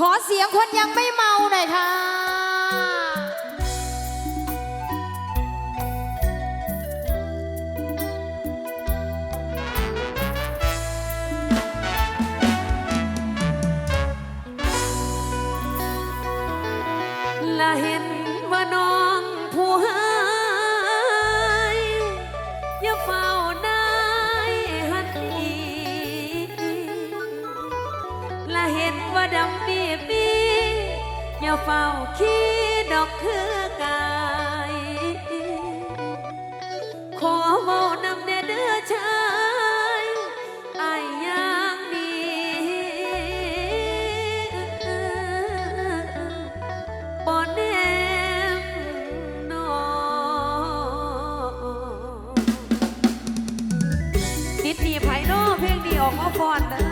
ขอเสียงคนยังไม่เมาหน่อยค่ะ และเห็นว่าน้อง อย่าเฝ้าคิดดอกคือกาย ขอเว้านำแน่เด้อชายอายยังดีบอนแนมนองดิดนีไพโนเพลงดีออกมาฟอนเด้อ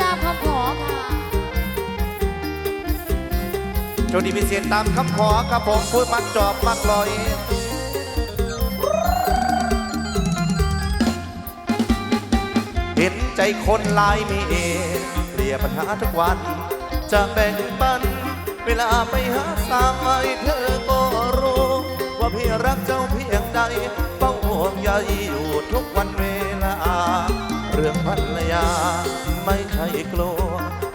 ตามคำขอค่ะโชคดีพิเศษตามคำขอครับผมพูดมักจอบมักลอย เห็นใจคนหลายมีเองเรียปัญหาทุกวัน จะแบ่งปัน เวลาไปหาสาวไว้เธอก็รู้ ว่าพี่รักเจ้าเพียงใดเฝ้าห่วงใยอยู่ทุกวันเวลา เรื่องภรรยา ไม่ใช่กลัว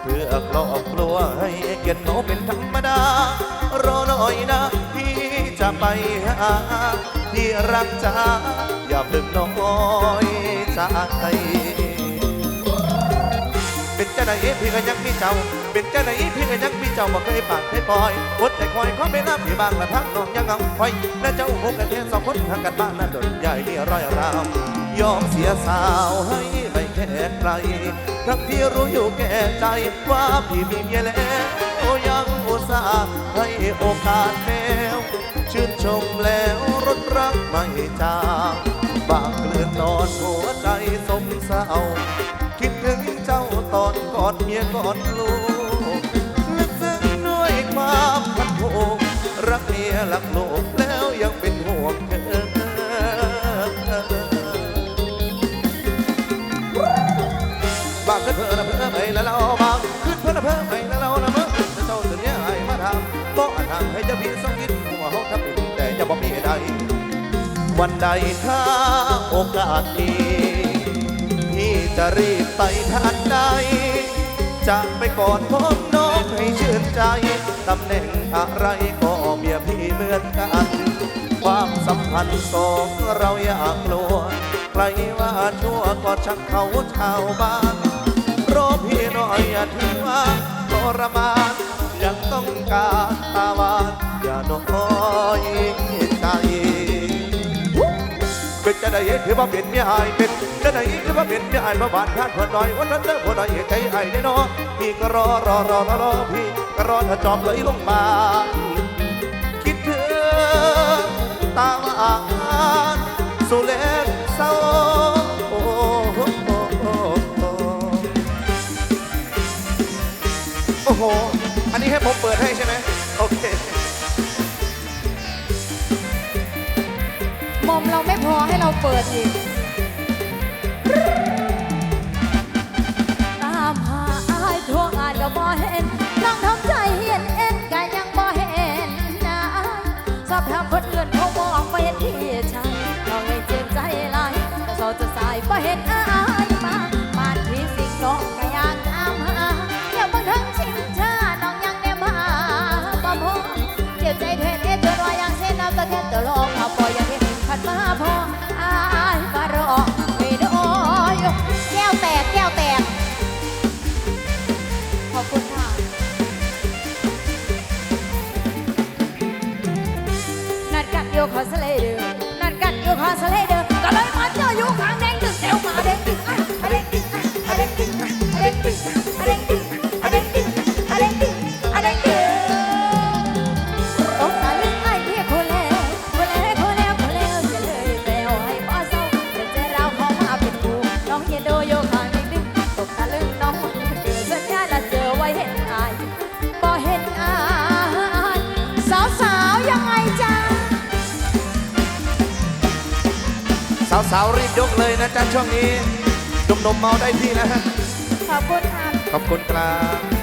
เพื่อครอบครัวให้เกียรติเขาเป็นธรรมดารอหน่อยนะ พี่จะไปหาที่รักจ้าอย่าเพิ่งน้อยใจเป็นเจ้าไหนพี่ก็ยังมีเจ้า เป็นเจ้าหนพี่ก็ยังมีเจ้าบ่เคยปากเคยปล่อยอดใจคอยขอไม่น้ำพี่บางละทั้งน้องยังเอาคอยและเจ้าหกกันเทนสองคนทางกันบ้านนั้นดนใหญ่มีร้อยราว ยอมเสียสาวให้ไม่แค่ใครทั้งที่รู้อยู่แก่ใจว่าพี่มีเมียแล้วโอ้ยังอุตส่าห์ให้โอกาสแมวชื่นชมแล้วรถรักไม่จางบางเกลื่อนนอนหัวใจสมเศร้าคิดถึงเจ้าตอนกอดเมียกอดลูก วันใดถ้าโอกาสมีพี่จะรีบไปทันใดจะไปกอดพบน้องให้ชื่นใจ ตำแหน่งอะไรก็เมียพี่เหมือนกัน ความสัมพันธ์สองเราอย่ากลัว ใครว่าชั่วก็ชักเขาชาวบ้านรอพี่หน่อยอย่าทิ้งว่าทรมานยังต้องการตาวานอย่าน้อยใจ เป็นจะได้เห็นคือว่าเป็นเมียอายเป็นจะได้เห็นคือว่าเป็นเมียอายมาบานท่านพอน่อยวันนั้นเด้อพอน่อยใจไอ้แน่นอนพี่ก็รอรอรอรอพี่ก็รอถ้าจอมไหลลงมา คิดถึงตามอ่านสุเลนเศร้าอโอ้โห อันนี้ให้ผมเปิดให้ใช่ไหมโอเค มอมเราไม่พอให้เราเปิดอีก สาวๆรีบยกเลยนะจ๊ะช่วงนี้ดมๆเมาได้ที่นะฮะขอบคุณครับขอบคุณครับ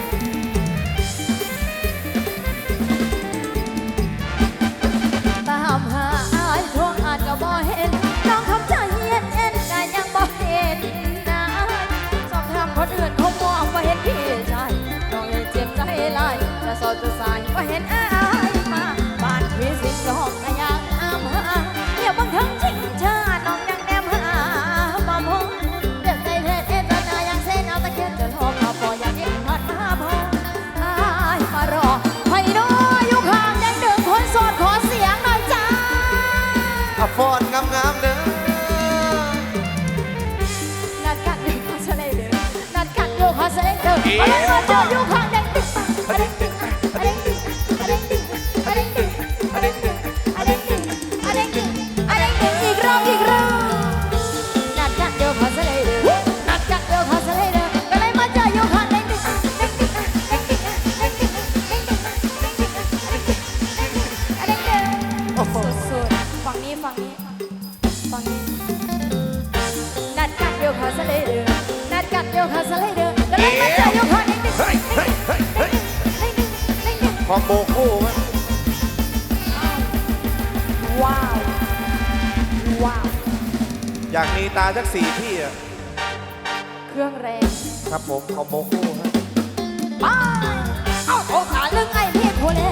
哎，我就有狂人的法， คอมโบกคู่ไหมว้าว ว้าว อยากมีตาสักสี่ที่อะเครื่องแรงครับผมคอมโบกคู่ฮะ ไป เอาโอกาสเรื่องไอ้เพียโคเล